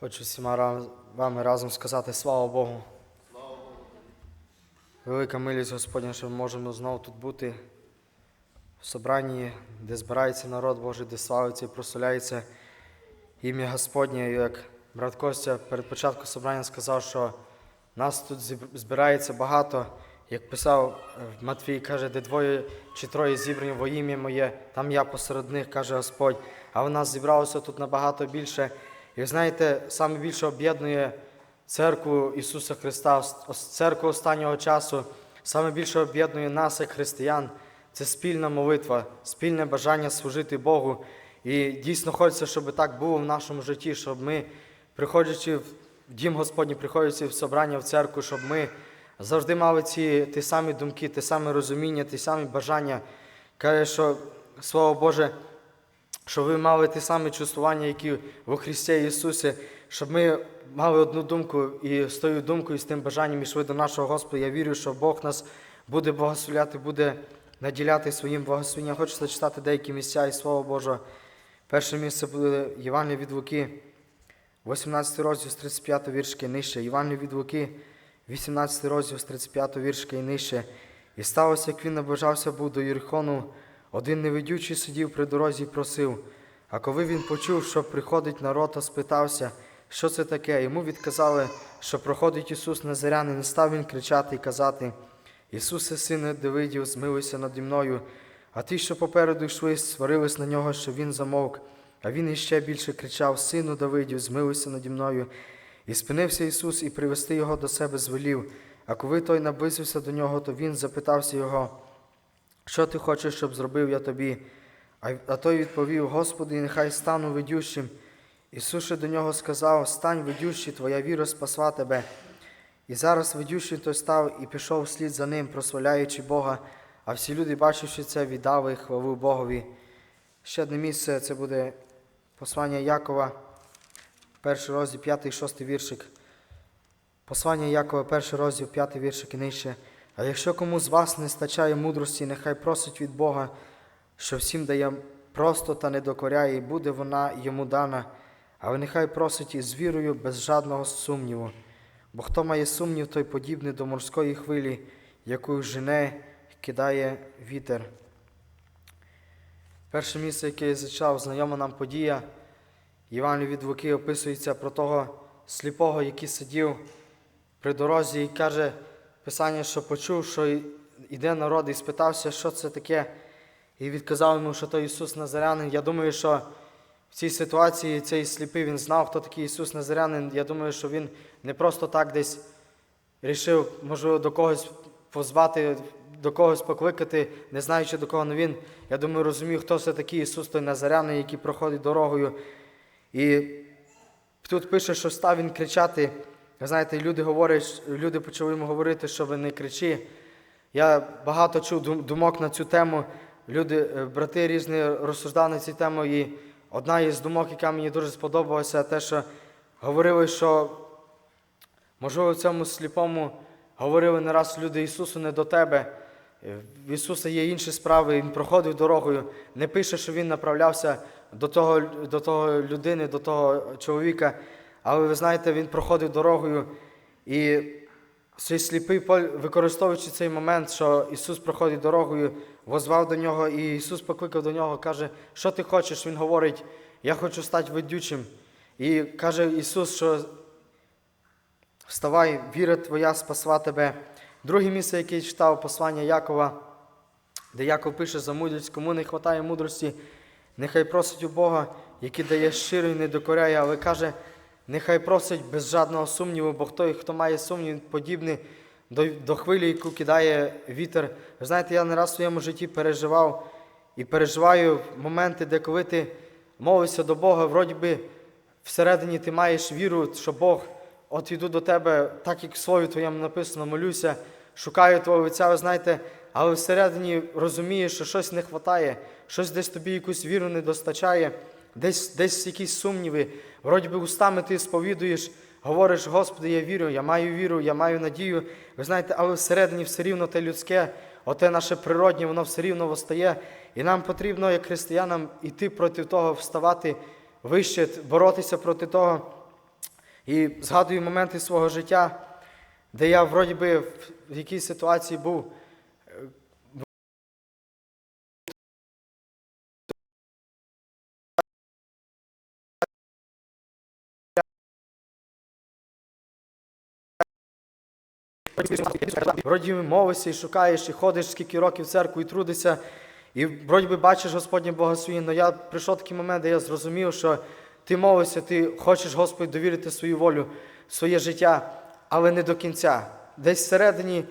Хочу всіма вами разом сказати слава Богу. Велика милість Господня, що ми можемо знову тут бути в собранні, де збирається народ Божий, де славиться і прославляється ім'я Господнє. Як брат Костя перед початком собрання сказав, що нас тут збирається багато. Як писав е, Матвій, каже, де двоє чи троє зібрані во ім'я моє, там я посеред них, каже Господь. А в нас зібралося тут набагато більше. І знаєте, саме більше об'єднує церкву Ісуса Христа, церкву останнього часу, саме більше об'єднує нас, як християн. Це спільна молитва, спільне бажання служити Богу. І дійсно хочеться, щоб так було в нашому житті, щоб ми, приходячи в дім Господній, приходячи в собрання в церкву, щоб ми завжди мали ці ті самі думки, ті самі розуміння, ті самі бажання. Каже, що Слово Боже, щоб ви мали ті самі чувствування, які во Христі Ісусі, щоб ми мали одну думку і з тою думкою, і з тим бажанням йшли до нашого Господа. Я вірю, що Бог нас буде благословляти, буде наділяти своїм благословенням. Хочу зачитати деякі місця і Слово Боже. Перше місце буде Євангелія від Луки, 18 розділ з 35 віршки і нижче. Євангелія від Луки, 18 розділ з 35 віршки і нижче. І сталося, як він наближався був до Єрихону, один невидючий сидів при дорозі і просив. А коли він почув, що приходить народ, то спитався, що це таке. Йому відказали, що проходить Ісус Назарянин, не став він кричати і казати: Ісусе, сине Давидів, змилуйся наді мною. А ті, що попереду йшли, сварились на нього, що він замовк. А він іще більше кричав: Сину Давидів, змилуйся наді мною. І спинився Ісус і привести його до себе звелів. А коли той наблизився до нього, то він запитався його, що ти хочеш, щоб зробив я тобі? А, той відповів: Господи, нехай стану ведющим. Ісус же до нього сказав: Стань ведющий, твоя віра спасла тебе. І зараз ведющий той став і пішов вслід за ним, прославляючи Бога, а всі люди, бачивши це, віддали хвалу Богові. Ще одне місце це буде послання Якова, перший розділ, п'ятий, шостий віршик. Послання Якова, перший розділ, п'ятий віршик і нижче. А якщо кому з вас не стачає мудрості, нехай просить від Бога, що всім дає просто та не докоряє, і буде вона йому дана, але нехай просить із вірою без жадного сумніву. Бо хто має сумнів, той подібний до морської хвилі, яку жене кидає вітер. Перше місце, яке я зачав, знайома нам подія. Євангелій від описується про того сліпого, який сидів при дорозі і каже Писання, що почув, що йде народ і спитався, що це таке, і відказав йому, що то Ісус Назарянин. Я думаю, що в цій ситуації цей сліпий він знав, хто такий Ісус Назарянин. Я думаю, що він не просто так десь рішив, можливо, до когось позвати, до когось покликати, не знаючи до кого він. Я думаю, розумів, хто все такий Ісус той Назарянин, який проходить дорогою. І тут пише, що став він кричати. Ви знаєте, люди говорять, люди почали йому говорити, що ви не кричи. Я багато чув думок на цю тему. Люди, е, брати різні розсуждали на цю тему. І одна із думок, яка мені дуже сподобалася, те, що говорили, що можливо в цьому сліпому говорили не раз люди Ісусу не до тебе. Е, В Ісуса є інші справи, Він проходив дорогою. Не пише, що Він направлявся до того, до того людини, до того чоловіка. Але ви знаєте, він проходив дорогою, і цей сліпий, пол- використовуючи цей момент, що Ісус проходить дорогою, возвав до нього, і Ісус покликав до нього, каже, що ти хочеш? Він говорить, я хочу стати ведючим. І каже Ісус, що вставай, віра твоя спасла тебе. Друге місце, яке читав, послання Якова, де Яков пише за мудрість, кому не вистачає мудрості, нехай просить у Бога, який дає щиро і не докоряє, але каже, нехай просить без жодного сумніву, бо хто, хто має сумнів, подібний до, до хвилі, яку кидає вітер. Ви знаєте, я не раз в своєму житті переживав і переживаю моменти, де коли ти молишся до Бога, вроді би всередині ти маєш віру, що Бог, от іду до тебе, так як в слові твоєму написано, молюся, шукаю твого лиця, ви знаєте, але всередині розумієш, що щось не вистачає, щось десь тобі якусь віру не достачає, десь, десь якісь сумніви. Вроді би устами ти сповідуєш, говориш, Господи, я вірю, я маю віру, я маю надію. Ви знаєте, але всередині все рівно те людське, оте наше природнє, воно все рівно востає. І нам потрібно, як християнам, іти проти того, вставати вище, боротися проти того. І згадую моменти свого життя, де я вроді би в якійсь ситуації був. Вроді мовишся і шукаєш, і ходиш скільки років в церкву і трудишся, і вроді би бачиш Господнє благословіння. Але я прийшов такий момент, де я зрозумів, що ти мовишся, ти хочеш Господь довірити свою волю, своє життя, але не до кінця. Десь всередині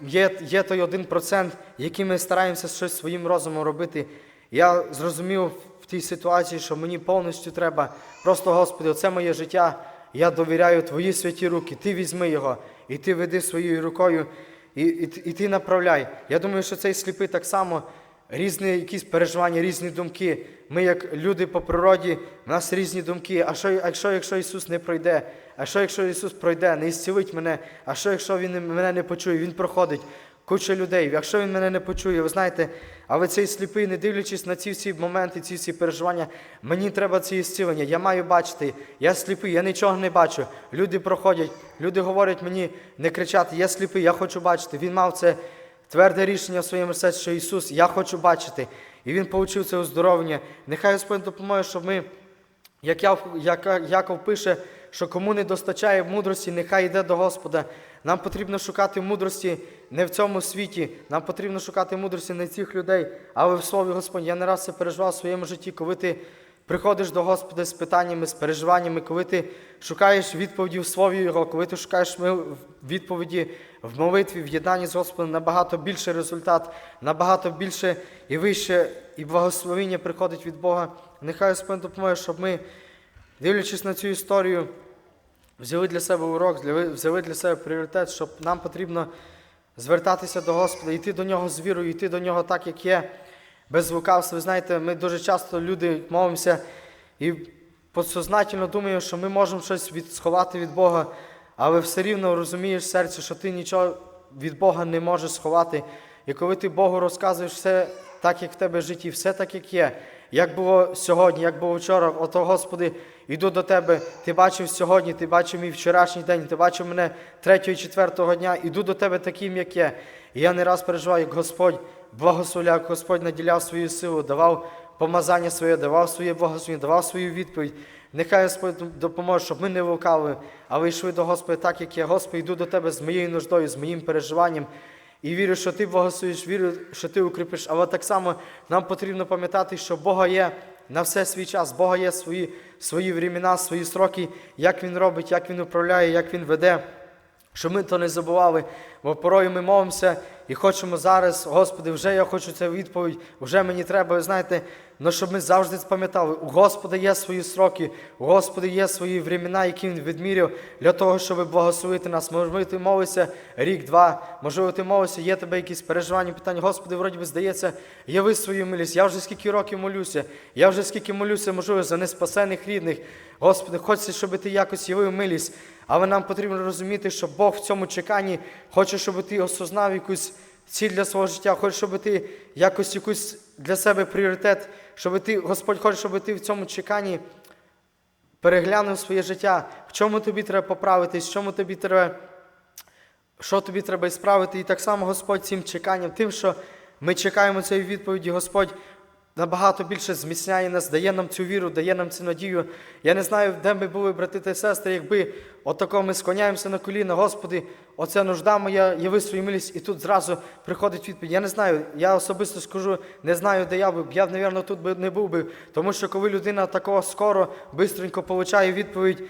є, є той один процент, який ми стараємося щось своїм розумом робити. Я зрозумів в тій ситуації, що мені повністю треба просто, Господи, оце моє життя. Я довіряю Твої святі руки. Ти візьми його, і ти веди своєю рукою, і, і, і ти направляй. Я думаю, що цей сліпий так само різні якісь переживання, різні думки. Ми, як люди по природі, в нас різні думки. А що, а що якщо Ісус не пройде? А що, якщо Ісус пройде, не ісцілить мене? А що, якщо Він мене не почує? Він проходить. Куча людей, якщо він мене не почує, ви знаєте, але цей сліпий, не дивлячись на ці всі моменти, ці всі переживання, мені треба це ісцілення. Я маю бачити. Я сліпий, я нічого не бачу. Люди проходять, люди говорять мені не кричати, я сліпий, я хочу бачити. Він мав це тверде рішення в своєму серці, що Ісус, я хочу бачити. І він отримав це оздоровлення. Нехай Господь допоможе, щоб ми, як Яков пише, що кому не достачає мудрості, нехай йде до Господа. Нам потрібно шукати мудрості не в цьому світі, нам потрібно шукати мудрості не цих людей, але в Слові Господь. Я не раз це переживав в своєму житті, коли ти приходиш до Господа з питаннями, з переживаннями, коли ти шукаєш відповіді в Слові Його, коли ти шукаєш відповіді в молитві, в єднанні з Господом, набагато більше результат, набагато більше і вище, і благословення приходить від Бога. Нехай Господь допоможе, щоб ми, дивлячись на цю історію, взяли для себе урок, взяли для себе пріоритет, щоб нам потрібно звертатися до Господа, йти до нього з вірою, йти до нього так, як є, без лукавства. Ви знаєте, ми дуже часто люди мовимося і подсознательно думаємо, що ми можемо щось від, сховати від Бога, але все рівно розумієш в що ти нічого від Бога не можеш сховати. І коли ти Богу розказуєш все так, як в тебе в житті, все так, як є, як було сьогодні, як було вчора, ото, Господи, йду до Тебе, Ти бачив сьогодні, Ти бачив мій вчорашній день, Ти бачив мене третього і четвертого дня, іду до Тебе таким, як є. І я не раз переживаю, як Господь благословляв, Господь наділяв свою силу, давав помазання своє, давав своє благословення, давав свою відповідь. Нехай Господь допоможе, щоб ми не лукали, але йшли до Господа так, як я. Господь, йду до Тебе з моєю нуждою, з моїм переживанням. І вірю, що ти благословиш, вірю, що ти укріпиш. Але так само нам потрібно пам'ятати, що Бога є на все свій час, Бога є свої, свої времена, свої сроки, як Він робить, як Він управляє, як Він веде. Щоб ми то не забували, бо порою ми молимося і хочемо зараз, Господи, вже я хочу цю відповідь, вже мені треба, знаєте, але щоб ми завжди пам'ятали, у Господа є свої сроки, у Господа є свої времена, які Він відміряв для того, щоб благословити нас. Можливо, ти молишся рік-два, можливо, ти молишся, є тебе якісь переживання, питання, Господи, вроді би здається, яви свою милість. Я вже скільки років молюся, я вже скільки молюся, можливо, за неспасених рідних. Господи, хочеться, щоб ти якось явив милість. Але нам потрібно розуміти, що Бог в цьому чеканні хоче, щоб ти осознав якусь ціль для свого життя, хоче, щоб ти якось якусь для себе пріоритет, щоб ти, Господь хоче, щоб ти в цьому чеканні переглянув своє життя, в чому тобі треба поправитись, в чому тобі треба, що тобі треба справити. І так само Господь цим чеканням, тим, що ми чекаємо цієї відповіді, Господь набагато більше зміцняє нас, дає нам цю віру, дає нам цю надію. Я не знаю, де ми були, брати та сестри, якби отако ми склоняємося на коліна, Господи, оце нужда моя, яви свою милість, і тут зразу приходить відповідь. Я не знаю, я особисто скажу, не знаю, де я був. Я б, мабуть, тут би не був би. Тому що коли людина такого скоро, бистренько получає відповідь,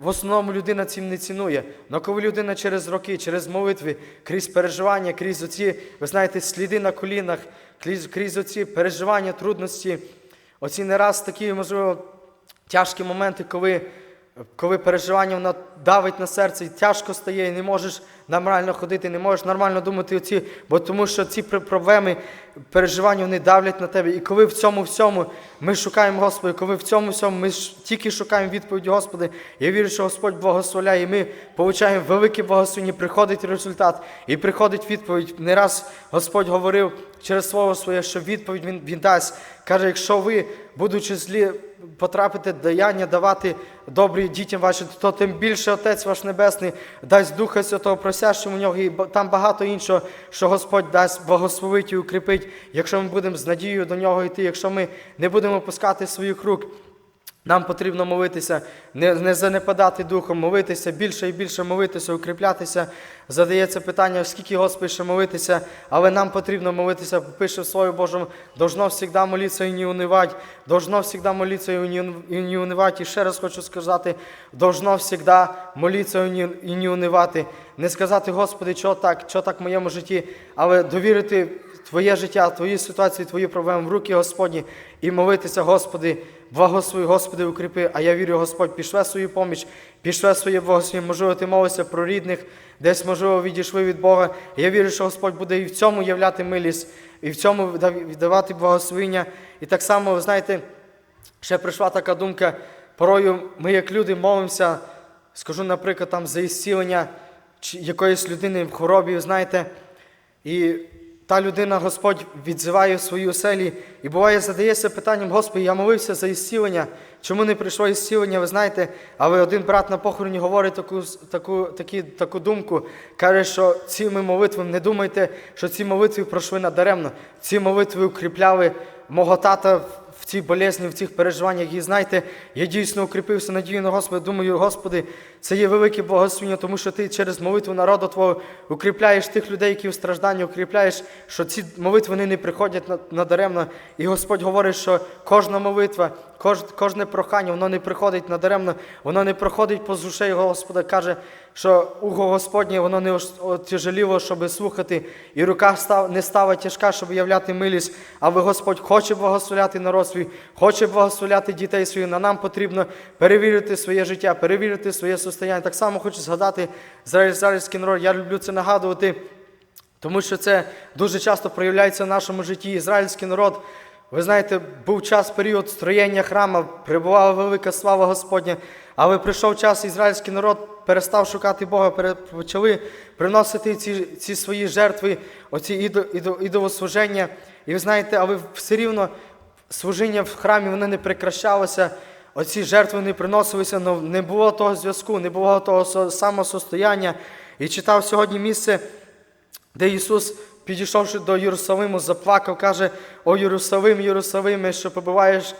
в основному людина цим не цінує. Але коли людина через роки, через молитви, крізь переживання, крізь оці, ви знаєте, сліди на колінах, крізь, крізь оці переживання, трудності, оці не раз такі, можливо, тяжкі моменти, коли, коли переживання воно давить на серце і тяжко стає, і не можеш нормально ходити, не можеш нормально думати оці, бо тому що ці проблеми, переживання вони давлять на тебе. І коли в цьому всьому ми шукаємо Господа, коли в цьому всьому ми тільки шукаємо відповіді Господи, я вірю, що Господь благословляє, і ми получаємо велике благословення, приходить результат і приходить відповідь. Не раз Господь говорив через слово своє, що відповідь Він, він дасть. Каже, якщо ви, будучи злі, потрапите даяння давати добрі дітям вашим, то тим більше Отець ваш Небесний дасть Духа Святого, просящому нього, і там багато іншого, що Господь дасть благословить і укріпить, якщо ми будемо з надією до нього йти, якщо ми не будемо опускати своїх рук. Нам потрібно молитися, не, не занепадати духом, молитися, більше і більше молитися, укріплятися. Задається питання, скільки Господь ще молитися, але нам потрібно молитися, пише в Слові Божому, должно завжди молитися і не унивати, должно завжди молитися і не, унивати. І ще раз хочу сказати, должно завжди молитися і не унивати. Не сказати, Господи, що так, що так в моєму житті, але довірити Твоє життя, Твої ситуації, Твої проблеми в руки Господні і молитися, Господи, благослови, Господи, укріпи. А я вірю, Господь пішле свою поміч, пішле своє благословення. Можливо, ти молишся про рідних, десь, можливо, відійшли від Бога. Я вірю, що Господь буде і в цьому являти милість, і в цьому дав- давати благословення. І так само, ви знаєте, ще прийшла така думка. Порою ми, як люди, молимося, скажу, наприклад, там за ісцілення якоїсь людини в хворобі, знаєте, і та людина, Господь відзиває в свої оселі, і буває, задається питанням, Господи, я молився за ісцілення, чому не прийшло ісцілення, ви знаєте, але один брат на похороні говорить таку, таку, такі, таку думку, каже, що цими молитвами, не думайте, що ці молитви пройшли надаремно, ці молитви укріпляли мого тата цій болезні, в цих переживаннях. І знаєте, я дійсно укріпився надію на Господа. Думаю, Господи, це є велике благословення, тому що ти через молитву народу Твого укріпляєш тих людей, які в стражданні, укріпляєш, що ці молитви вони не приходять на- надаремно. І Господь говорить, що кожна молитва, кожне прохання, воно не приходить надаремно, воно не проходить по зушей Господа. Каже, що ухо Господнє, воно не отяжеліло, щоб слухати, і рука не стала тяжка, щоб являти милість. Але Господь хоче благословляти народ свій, хоче благословляти дітей своїх. На нам потрібно перевірити своє життя, перевірити своє состояння. Так само хочу згадати ізраїльський народ. Я люблю це нагадувати. Тому що це дуже часто проявляється в нашому житті. Ізраїльський народ, ви знаєте, був час, період строєння храма, прибувала велика слава Господня. Але прийшов час, ізраїльський народ перестав шукати Бога, почали приносити ці, ці свої жертви, оці ідо, ідо, ідолослуження. І ви знаєте, але все рівно служіння в храмі воно не прекращалося. Оці жертви не приносилися, не було того зв'язку, не було того самосостояння. І читав сьогодні місце, де Ісус, підійшовши до Єрусалиму, заплакав, каже: О Єрусалим, Єрусалиме, що побиваєш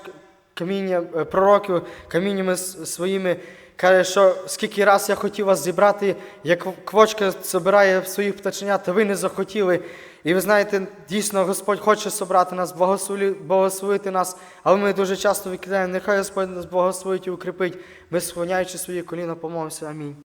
каміння е, пророків каміннями своїми. Каже, що скільки раз я хотів вас зібрати, як квочка збирає своїх пташенят, а ви не захотіли. І ви знаєте, дійсно Господь хоче собрати нас, благословити, благословити нас, але ми дуже часто викидаємо. Нехай Господь нас благословить і укріпить. Ми склоняючи свої коліна, помолимося. Амінь.